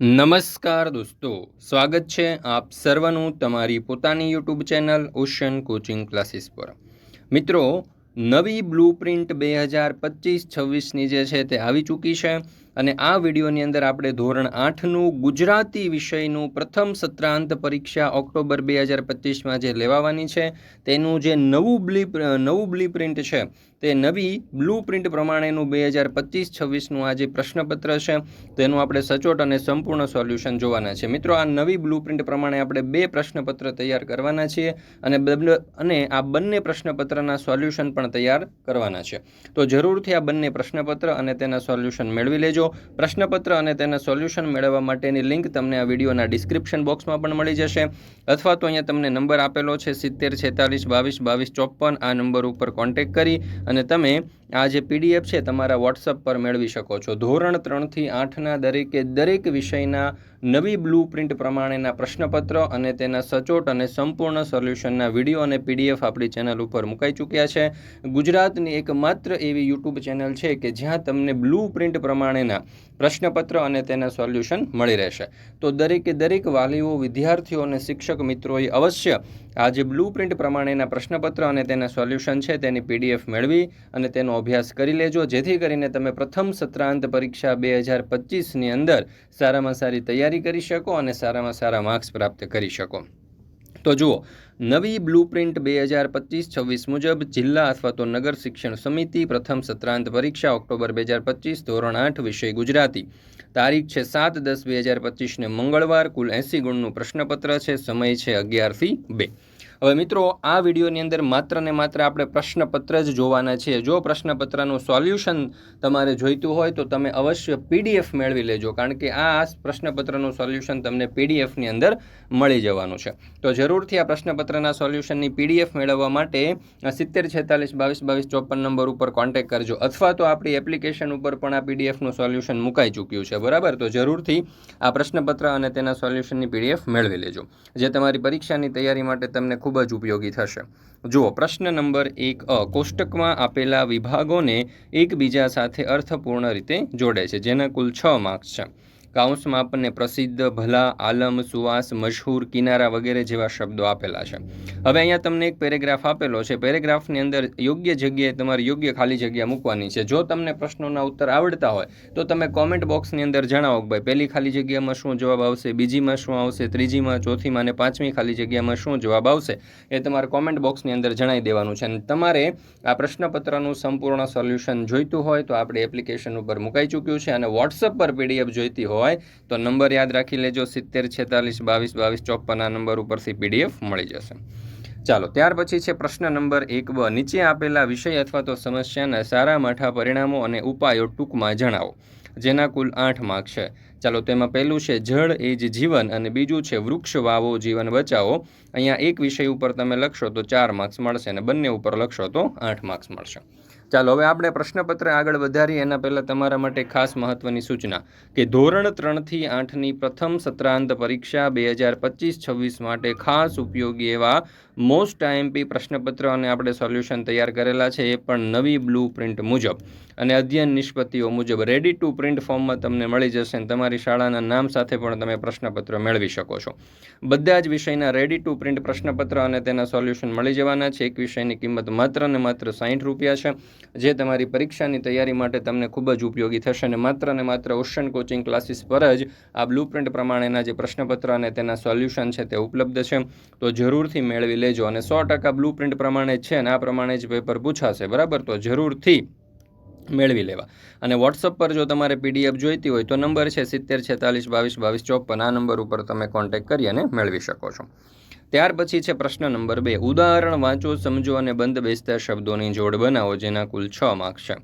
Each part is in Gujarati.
નમસ્કાર દોસ્તો, સ્વાગત છે આપ સર્વનું તમારી પોતાની YouTube channel Ocean coaching classes પર. મિત્રો, નવી બ્લુ પ્રિન્ટ બે હજાર પચીસ છવ્વીસની જે છે તે આવી ચૂકી છે. અને આ વિડીયોની અંદર આપણે ધોરણ આઠનું ગુજરાતી વિષયનું પ્રથમ સત્રાંત પરીક્ષા ઓક્ટોબર બે હજાર પચીસમાં જે લેવાવાની છે. તેનું જે નવું બ્લી નવું બ્લી પ્રિન્ટ છે, તે નવી બ્લુ પ્રિન્ટ પ્રમાણેનું બે હજાર પચીસ છવ્વીસનું આ જે પ્રશ્નપત્ર છે. તેનું આપણે સચોટ અને સંપૂર્ણ સોલ્યુશન જોવાના છે. મિત્રો, આ નવી બ્લુ પ્રિન્ટ પ્રમાણે આપણે બે પ્રશ્નપત્ર તૈયાર કરવાના છીએ અને અને આ બંને પ્રશ્નપત્રના સોલ્યુશન પણ તૈયાર કરવાના છે. તો જરૂરથી આ બંને પ્રશ્નપત્ર અને તેના સોલ્યુશન મેળવી લેજો. પ્રશ્નપત્ર અને તેના સોલ્યુશન મેળવવા માટેની લિંક તમને આ વિડીયોના ડિસ્ક્રિપ્શન બોક્સમાં પણ મળી જશે. અથવા તો અહીંયા તમને નંબર આપેલો છે સિત્તેર છેતાલીસ બાવીસ બાવીસ ચોપન, આ નંબર ઉપર કોન્ટેક કરી અને તમે આ જે પીડીએફ છે તમારા વોટ્સઅપ પર મેળવી શકો છો. ધોરણ ત્રણથી આઠના દરેકે દરેક વિષયના નવી બ્લુ પ્રિન્ટ પ્રમાણેના પ્રશ્નપત્ર અને તેના સચોટ અને સંપૂર્ણ સોલ્યુશનના વીડિયો અને પીડીએફ આપણી ચેનલ ઉપર મુકાઈ ચૂક્યા છે. ગુજરાતની એકમાત્ર એવી યુટ્યુબ ચેનલ છે કે જ્યાં તમને બ્લુ પ્રિન્ટ પ્રમાણેના પ્રશ્નપત્ર અને તેના સોલ્યુશન મળી રહેશે. તો દરેકે દરેક વાલીઓ, વિદ્યાર્થીઓ અને શિક્ષક મિત્રોએ અવશ્ય આ જે બ્લુ પ્રિન્ટ પ્રમાણેના પ્રશ્નપત્ર અને તેના સોલ્યુશન છે તેની પીડીએફ મેળવી અને તેનો અભ્યાસ કરી લેજો. જેથી કરીને તમે પ્રથમ સત્રાંત પરીક્ષા બે હજાર પચીસની અંદર સારામાં સારી તૈયારી કરી શકો અને સારામાં સારા માર્ક્સ પ્રાપ્ત કરી શકો. તો જુઓ, નવી બ્લુ પ્રિન્ટ બે હજાર પચીસ છવ્વીસ મુજબ જિલ્લા અથવા તો નગર શિક્ષણ સમિતિ પ્રથમ સત્રાંત પરીક્ષા ઓક્ટોબર બે હજાર પચીસ ધોરણ આઠ વિષય ગુજરાતી. તારીખ છે સાત દસ બે હજાર પચીસને મંગળવાર, કુલ એંસી ગુણનું પ્રશ્નપત્ર છે, સમય છે અગિયારથી બે. હવે મિત્રો, આ વિડીયોની અંદર માત્ર ને માત્ર આપણે પ્રશ્નપત્ર જ જોવાના છીએ. જો પ્રશ્નપત્રનું સોલ્યુશન તમારે જોઈતું હોય તો તમે અવશ્ય પીડીએફ મેળવી લેજો, કારણ કે આ પ્રશ્નપત્રનું સોલ્યુશન તમને પીડીએફની અંદર મળી જવાનું છે. તો જરૂરથી આ પ્રશ્નપત્રના સોલ્યુશનની પીડીએફ મેળવવા માટે સિત્તેર છેતાલીસ બાવીસ બાવીસ ચોપન નંબર ઉપર કોન્ટેક્ટ કરજો, અથવા તો આપણી એપ્લિકેશન ઉપર પણ આ પીડીએફનું સોલ્યુશન મુકાઈ ચૂક્યું છે. બરાબર? તો જરૂરથી આ પ્રશ્નપત્ર અને તેના સોલ્યુશનની પીડીએફ મેળવી લેજો. જે તમારી પરીક્ષાની તૈયારી માટે તમને ખૂબ જ ઉપયોગી થશે. જુઓ, પ્રશ્ન નંબર એક, અ, કોષ્ટકમાં આપેલા વિભાગોને એકબીજા સાથે અર્થપૂર્ણ રીતે જોડે છે, જેના કુલ છ માર્ક્સ છે. કાઉન્સમાં આપણને પ્રસિદ્ધ ભલા, આલમ, સુવાસ, મશહૂર કિનારા વગેરે જેવા શબ્દો આપેલા છે. હવે અહીંયા તમને એક પેરેગ્રાફ આપેલો છે. પેરેગ્રાફની અંદર યોગ્ય જગ્યાએ તમારે યોગ્ય ખાલી જગ્યા મૂકવાની છે. જો તમને પ્રશ્નોના ઉત્તર આવડતા હોય, તો તમે કોમેન્ટ બોક્સની અંદર જણાવો કે ભાઈ, પહેલી ખાલી જગ્યામાં શું જવાબ આવશે? બીજીમાં શું આવશે? ત્રીજીમાં, ચોથીમાં અને પાંચમી ખાલી જગ્યામાં શું જવાબ આવશે? એ તમારે કોમેન્ટ બોક્સની અંદર જણાવી દેવાનું છે. અને તમારે આ પ્રશ્નપત્રનું સંપૂર્ણ સોલ્યુશન જોઈતું હોય તો આપણે એપ્લિકેશન ઉપર મુકાઈ ચૂક્યું છે અને વોટ્સઅપ પર પીડીએફ જોઈતી હોય તો નંબર યાદ રાખી લેજો, સિત્તેર, છેતાલીસ, બાવીસ બાવીસ, ચોપન આ નંબર ઉપરથી પીડીએફ મળી જશે. ચાલો, ત્યાર પછી છે પ્રશ્ન નંબર એક બ. નીચે આપેલા વિષય અથવા તો સમસ્યાના સારા માઠા પરિણામો અને ઉપાયો ટૂંકમાં જણાવો, જેના કુલ આઠ માર્ક છે. ચાલો, તેમાં પહેલું છે, જળ એ જ જીવન અને બીજું છે, વૃક્ષ વાવો, જીવન બચાવો. અહીંયા એક વિષય ઉપર તમે લખશો તો ચાર માર્ક્સ મળશે અને બંને ઉપર લખશો તો આઠ માર્ક્સ મળશે. ચાલો, હવે આપણે પ્રશ્નપત્ર આગળ વધારીએ. એના પહેલાં તમારા માટે ખાસ મહત્વની સૂચના કે ધોરણ ત્રણથી આઠની પ્રથમ સત્રાંત પરીક્ષા બે હજાર પચીસ છવ્વીસ માટે ખાસ ઉપયોગી એવા મોસ્ટ આઈએમપી પ્રશ્નપત્ર અને આપણે સોલ્યુશન તૈયાર કરેલા છે એ પણ નવી બ્લુ પ્રિન્ટ મુજબ. અને અધ્યયન નિષ્પત્તિઓ મુજબ રેડી ટુ પ્રિન્ટ ફોર્મમાં તમને મળી જશે અને તમારી શાળાના નામ સાથે પણ તમે પ્રશ્નપત્ર મેળવી શકો છો. બધા જ વિષયના રેડી ટુ પ્રિન્ટ પ્રશ્નપત્ર અને તેના સોલ્યુશન મળી જવાના છે. એક વિષયની કિંમત માત્ર ને માત્ર સાહીઠ રૂપિયા છે. જે તમારી પરીક્ષાની તૈયારી માટે તમને ખૂબ જ ઉપયોગી થશે અને માત્ર ને માત્ર ઓશન કોચિંગ ક્લાસીસ પર જ આ બ્લુ પ્રિન્ટ પ્રમાણેના જે પ્રશ્નપત્ર અને તેના સોલ્યુશન છે તે ઉપલબ્ધ છે. તો જરૂરથી મેળવી લેજો અને સો ટકા બ્લુ પ્રિન્ટ પ્રમાણે છે અને આ પ્રમાણે જ પેપર પૂછાશે. બરાબર? તો જરૂરથી મેળવી લેવા. અને વોટ્સઅપ પર જો તમારે પીડીએફ જોઈતી હોય તો નંબર છે સિત્તેર છેતાલીસ બાવીસ બાવીસ ચોપન આ નંબર ઉપર તમે કોન્ટેક્ટ કરી અને મેળવી શકો છો. ત્યાર પછી છે પ્રશ્ન નંબર બે. ઉદાહરણ વાંચો, સમજો અને બંધ બેસતા શબ્દોની જોડ બનાવો, જેના કુલ છ માર્ક છે.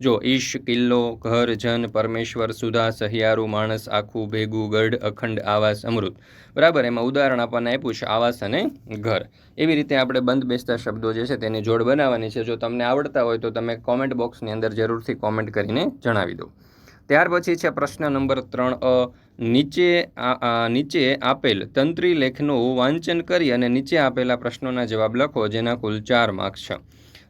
જો ઈશ કિલ્લો, ઘર, જન, પરમેશ્વર, સુધા, સહિયારું, માણસ, આખું, ભેગું, ગઢ, અખંડ, આવાસ, અમૃત. બરાબર? એમાં ઉદાહરણ આપણને આપ્યું છે આવાસ અને ઘર. એવી રીતે આપણે બંધ બેસતા શબ્દો જે છે તેની જોડ બનાવવાની છે. જો તમને આવડતા હોય તો તમે કોમેન્ટ બોક્સની અંદર જરૂરથી કોમેન્ટ કરીને જણાવી દો. ત્યાર પછી છે પ્રશ્ન નંબર ત્રણ અ. નીચે નીચે આપેલ તંત્રી લેખનું વાંચન કરી અને નીચે આપેલા પ્રશ્નોના જવાબ લખો, જેના કુલ ચાર માર્ક્સ છે.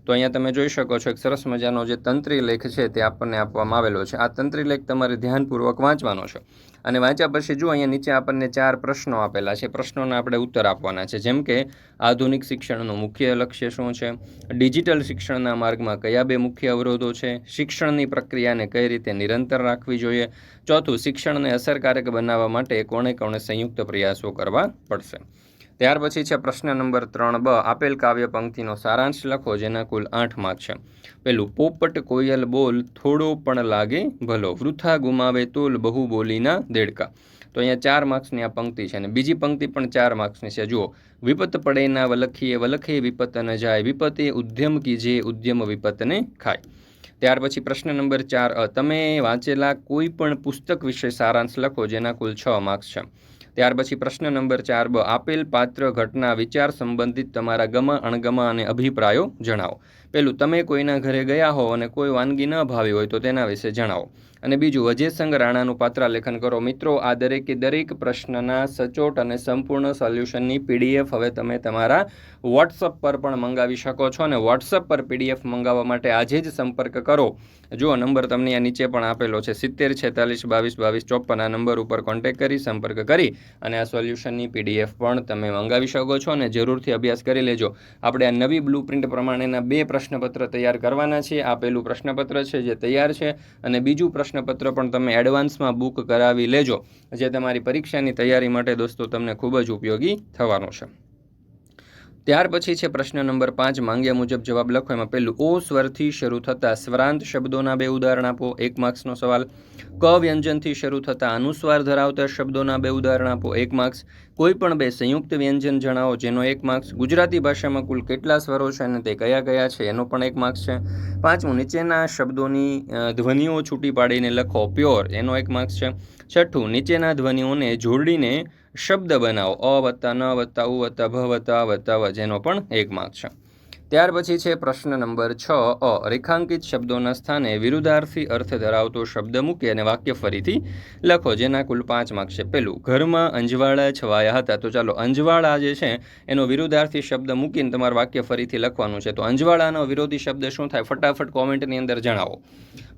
તો અહીંયા તમે જોઈ શકો છો એક સરસ મજાનો જે તંત્રી લેખ છે તે આપણને આપવામાં આવેલો છે. આ તંત્રી લેખ તમારે ધ્યાનપૂર્વક વાંચવાનો છે. અને વાંચ્યા પછી જુઓ અહીંયા નીચે આપણને ચાર પ્રશ્નો આપેલા છે. પ્રશ્નોના આપણે ઉત્તર આપવાના છે. જેમ કે, આધુનિક શિક્ષણનું મુખ્ય લક્ષ્ય શું છે? ડિજિટલ શિક્ષણના માર્ગમાં કયા બે મુખ્ય અવરોધો છે? શિક્ષણની પ્રક્રિયાને કઈ રીતે નિરંતર રાખવી જોઈએ? ચોથું, શિક્ષણને અસરકારક બનાવવા માટે કોણે કોણે સંયુક્ત પ્રયાસો કરવા પડશે? ત્યાર પછી છે પ્રશ્ન નંબર ત્રણ બ, આપેલ કાવ્ય પંક્તિનો સારાંશ લખો, જેના કુલ આઠ માર્ક છે. પેલું, પોપટ કોયલ બોલ, થોડો પણ લાગે ભલો. વૃથા ગુમાવે તોલ, બહુ બોલીના દેડકા. તો અહીંયા ચાર માર્ક્સની આ પંક્તિ છે અને બીજી પંક્તિ પણ ચાર માર્ક્સની છે. જુઓ, વિપત પડેના વલખીએ, વલખે વિપત ન જાય. વિપતે ઉદ્યમ કીજે ઉદ્યમ વિપતને ખાય. ત્યાર પછી પ્રશ્ન નંબર ચાર તમે વાંચેલા કોઈ પણ પુસ્તક વિશે સારાંશ લખો, જેના કુલ છ માર્ક્સ છે. ત્યાર પછી પ્રશ્ન નંબર ચાર, બ, આપેલ પાત્ર ઘટના વિચાર સંબંધિત તમારા ગમા, અણગમા અને અભિપ્રાયો જણાવો. પેલું તમે કોઈના ઘરે ગયા હો અને કોઈ વાનગી ન ભાવી હોય તો તેના વિશે જણાવો. અને બીજું અજયસંગ રાણાનું પાત્રાલેખન કરો. મિત્રો, આ દરેકે દરેક પ્રશ્નના સચોટ અને સંપૂર્ણ સોલ્યુશનની પીડીએફ હવે તમે તમારા વોટ્સઅપ પર પણ મંગાવી શકો છો અને વોટ્સઅપ પર પીડીએફ મંગાવવા માટે આજે જ સંપર્ક કરો. જુઓ નંબર તમને આ નીચે પણ આપેલો છે, સિત્તેર, છેતાલીસ, બાવીસ બાવીસ, ચોપન, આ નંબર ઉપર કોન્ટેક્ટ કરી, સંપર્ક કરી અને આ સોલ્યુશનની પીડીએફ પણ તમે મંગાવી શકો છો અને જરૂરથી અભ્યાસ કરી લેજો. આપણે આ નવી બ્લુ પ્રિન્ટ પ્રમાણેના બે પ્રશ્નપત્ર તૈયાર કરવાના છે આ પહેલું પ્રશ્નપત્ર છે જે તૈયાર છે અને બીજું પ્રશ્નપત્ર પણ તમે એડવાન્સમાં બુક કરાવી લેજો. જે તમારી પરીક્ષાની તૈયારી માટે દોસ્તો, તમને ખૂબ જ ઉપયોગી થવાનો છે. ત્યાર પછી છે પ્રશ્ન નંબર પાંચ. માંગ્યા મુજબ જવાબ લખો. એમાં પહેલું, ઓ સ્વરથી શરૂ થતા સ્વરાંત શબ્દોના બે ઉદાહરણ આપો. એક માર્ક્સનો સવાલ, ક વ્યંજનથી શરૂ થતા અનુસ્વાર ધરાવતા શબ્દોના બે ઉદાહરણ આપો. એક માર્ક્સ, કોઈ પણ બે સંયુક્ત વ્યંજન જણાવો. જેનો એક માર્ક્સ, ગુજરાતી ભાષામાં કુલ કેટલા સ્વરો છે અને તે કયા કયા છે? એનો પણ એક માર્ક્સ છે. પાંચમું, નીચેના શબ્દોની ધ્વનિઓ છૂટી પાડીને લખો પ્યોર. એનો એક માર્ક્સ છે. છઠ્ઠું, નીચેના ધ્વનિઓને જોડીને શબ્દ બનાવો. અ વત્તા ન વત્તા, ઉ વત્તા, ભ વત્તા વત્તા, વ જેનો પણ એક માર્ક છે. ત્યાર પછી છે પ્રશ્ન નંબર છ, અ. રેખાંકિત શબ્દોના સ્થાને વિરુદ્ધાર્થી અર્થ ધરાવતો શબ્દ મૂકી અને વાક્ય ફરીથી લખો, જેના કુલ પાંચ માર્ક છે. પેલું ઘરમાં અંજવાળા છવાયા હતા. તો ચાલો, અંજવાળા જે છે, એનો વિરુદ્ધાર્થી શબ્દ મૂકીને તમારે વાક્ય ફરીથી લખવાનું છે. તો અંજવાળાનો વિરોધી શબ્દ શું થાય? ફટાફટ કોમેન્ટની અંદર જણાવો.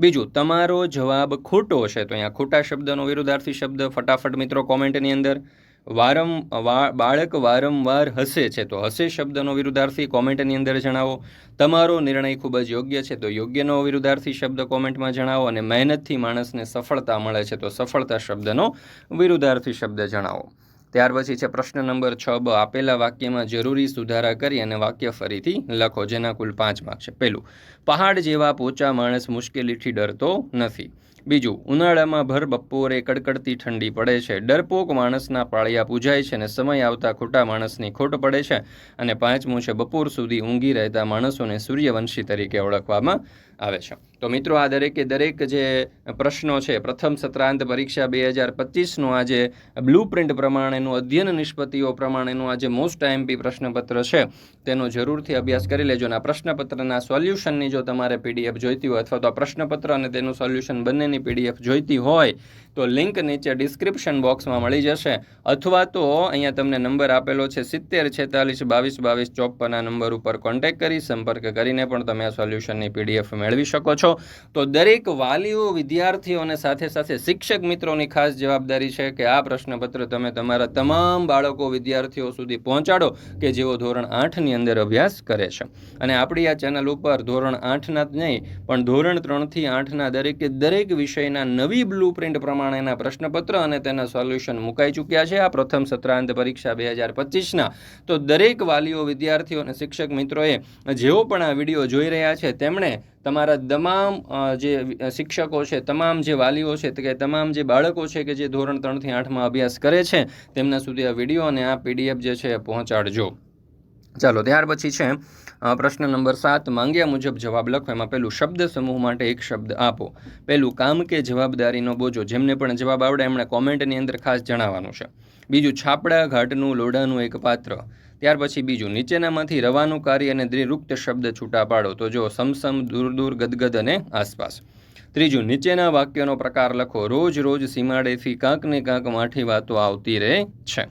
બીજું, તમારો જવાબ ખોટો છે. તો અહીંયા ખોટા શબ્દનો વિરુદ્ધાર્થી શબ્દ ફટાફટ મિત્રો કોમેન્ટની અંદર વારમ બાળક વારંવાર હસે છે તો હસે શબ્દનો વિરુદ્ધાર્થી કોમેન્ટની અંદર જણાવો. તમારો નિર્ણય ખૂબ જ યોગ્ય છે તો યોગ્યનો વિરુદ્ધાર્થી શબ્દ કોમેન્ટમાં જણાવો અને મહેનતથી માણસને સફળતા મળે છે તો સફળતા શબ્દનો વિરુદ્ધાર્થી શબ્દ જણાવો. ત્યાર પછી છે પ્રશ્ન નંબર છ, બ, આપેલા વાક્યમાં જરૂરી સુધારા કરી અને વાક્ય ફરીથી લખો, જેના કુલ પાંચ માર્ક છે. પહેલું, પહાડ જેવા પોચા માણસ મુશ્કેલીથી ડરતો નથી. બીજું, ઉનાળામાં ભર બપોરે કડકડતી ઠંડી પડે છે. ડરપોક માણસના પાળિયા પૂજાય છે અને સમય આવતા ખોટા માણસની ખોટ પડે છે અને પાંચમું છે બપોર સુધી ઊંઘી રહેતા માણસોને સૂર્યવંશી તરીકે ઓળખવામાં આવે છે. તો મિત્રો, આ દરેકે દરેક જે પ્રશ્નો છે, પ્રથમ સત્રાંત પરીક્ષા બે હજાર પચીસનું આ જે બ્લુ પ્રિન્ટ પ્રમાણેનું, અધ્યયન નિષ્પત્તિઓ પ્રમાણેનું આ જે મોસ્ટ આઈએમપી પ્રશ્નપત્ર છે. તેનો જરૂરથી અભ્યાસ કરી લેજો અને આ પ્રશ્નપત્રના સોલ્યુશનની જો તમારે પીડીએફ જોઈતી હોય અથવા તો આ પ્રશ્નપત્ર અને તેનું સોલ્યુશન બંનેની પીડીએફ જોઈતી હોય તો લિંક નીચે ડિસ્ક્રિપ્શન બોક્સમાં મળી જશે. અથવા તો અહીંયા તમને નંબર આપેલો છે સિત્તેર છેતાલીસ બાવીસ બાવીસ ચોપન આ નંબર ઉપર કોન્ટેક કરી સંપર્ક કરીને પણ તમે આ સોલ્યુશનની પીડીએફ મેળવી શકો છો. તો દરેક વાલીઓ, વિદ્યાર્થીઓને સાથે સાથે શિક્ષક મિત્રોની ખાસ જવાબદારી છે કે આ પ્રશ્નપત્ર તમે તમારા તમામ બાળકો, વિદ્યાર્થીઓ સુધી પહોંચાડો કે જેઓ ધોરણ આઠની અંદર અભ્યાસ કરે છે. અને આપણી આ ચેનલ ઉપર ધોરણ આઠના જ નહીં, પણ ધોરણ ત્રણથી આઠના દરેકે દરેક વિષયના નવી બ્લુ પ્રિન્ટ પ્રમાણેના પ્રશ્નપત્ર અને તેના સોલ્યુશન મુકાઈ ચૂક્યા છે. આ પ્રથમ સત્રાંત પરીક્ષા બે હજાર પચીસના. તો દરેક વાલીઓ, વિદ્યાર્થીઓ અને શિક્ષક મિત્રોએ જેઓ પણ આ વીડિયો જોઈ રહ્યા છે, તેમણે તમારા તમામ જે શિક્ષકો છે, તમામ જે વાલીઓ છે, કે તમામ જે બાળકો છે, કે જે ધોરણ ત્રણથી આઠમાં અભ્યાસ કરે છે, તેમના સુધી આ વીડિયો અને આ પીડીએફ જે છે પહોંચાડજો. ચાલો, ત્યાર પછી છે પ્રશ્ન નંબર સાત, માંગ્યા મુજબ જવાબ લખો. એમાં પહેલું, શબ્દ સમૂહ માટે એક શબ્દ આપો. પહેલું, કામ કે જવાબદારીનો બોજો. જેમને પણ જવાબ આવડે, એમણે કોમેન્ટની અંદર ખાસ જણાવવાનું છે. બીજું, છાપડા ઘાટનું લોઢાનું એક પાત્ર. ત્યાર પછી બીજું, નીચેનામાંથી રવાનું કાર્ય અને દ્રિરુક્ત શબ્દ છૂટા પાડો. તો જો સમસમ, દૂર દૂર, ગદગદ અને આસપાસ. ત્રીજું, નીચેના વાક્યનો પ્રકાર લખો. રોજ રોજ સીમાડેથી કાંક ને કાંક માઠી વાતો આવતી રહે છે.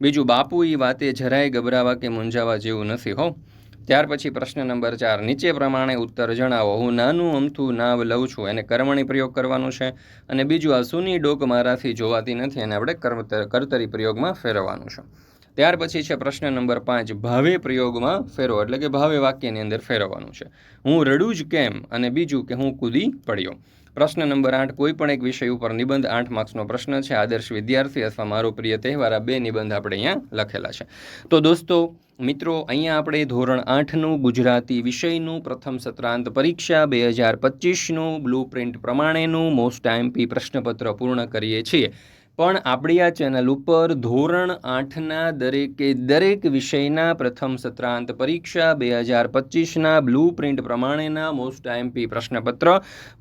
બીજું, બાપુ એ વાતે જરાય ગભરાવા કે મૂંઝાવા જેવું નથી. હો ત્યાર પછી પ્રશ્ન નંબર ચાર. નીચે પ્રમાણે ઉત્તર જણાવો. હું નાનું અમથું નાવ લઉં છું. એને કર્મણી પ્રયોગ કરવાનો છે. અને બીજું, આ સુની ડોક મારાથી જોવાતી નથી એને આપણે કર્તરી પ્રયોગમાં ફેરવવાનું છે. ત્યાર પછી છે પ્રશ્ન નંબર પાંચ. ભાવે પ્રયોગમાં ફેરવો. એટલે કે ભાવે વાક્યની અંદર ફેરવવાનું છે. હું રડું જ કેમ? અને બીજું કે હું કૂદી પડ્યો. પ્રશ્ન નંબર આઠ, કોઈ પણ એક વિષય ઉપર નિબંધ આઠ માર્ક્સનો પ્રશ્ન છે, આદર્શ વિદ્યાર્થી અથવા મારો પ્રિય તહેવાર, આ બે નિબંધ આપણે અહીંયા લખેલા છે. તો દોસ્તો, મિત્રો, અહીંયા આપણે ધોરણ આઠનું ગુજરાતી વિષયનું પ્રથમ સત્રાંત પરીક્ષા, બે હજાર પચીસનું બ્લુ પ્રિન્ટ પ્રમાણેનું મોસ્ટ આઈએમપી પ્રશ્નપત્ર પૂર્ણ કરીએ છીએ. પણ આપણી આ ચેનલ ઉપર ધોરણ આઠના દરેકે દરેક વિષયના પ્રથમ સત્રાંત પરીક્ષા, બે હજાર પચીસના બ્લુ પ્રિન્ટ પ્રમાણેના મોસ્ટ આઈએમપી પ્રશ્નપત્ર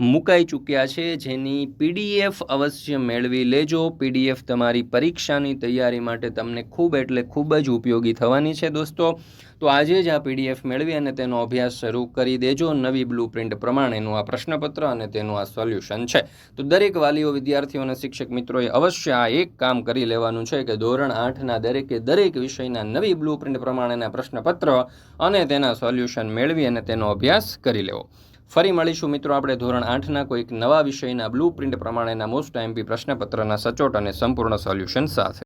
મુકાઈ ચૂક્યા છે. જેની પીડીએફ અવશ્ય મેળવી લેજો. પીડીએફ તમારી પરીક્ષાની તૈયારી માટે તમને ખૂબ એટલે ખૂબ જ ઉપયોગી થવાની છે દોસ્તો. તો આજે જ આ પીડીએફ મેળવી અને તેનો અભ્યાસ શરૂ કરી દેજો. નવી બ્લુ પ્રિન્ટ પ્રમાણેનું આ પ્રશ્નપત્ર અને તેનું આ સોલ્યુશન છે. તો દરેક વાલીઓ, વિદ્યાર્થીઓ અને શિક્ષક મિત્રોએ અવશ્ય આ એક કામ કરી લેવાનું છે કે ધોરણ આઠના દરેકે દરેક વિષયના નવી બ્લુ પ્રિન્ટ પ્રમાણેના પ્રશ્નપત્ર અને તેના સોલ્યુશન મેળવી અને તેનો અભ્યાસ કરી લેવો. ફરી મળીશું મિત્રો આપણે ધોરણ આઠના કોઈક નવા વિષયના બ્લુ પ્રિન્ટ પ્રમાણેના મોસ્ટ એમપી પ્રશ્નપત્રના સચોટ અને સંપૂર્ણ સોલ્યુશન સાથે.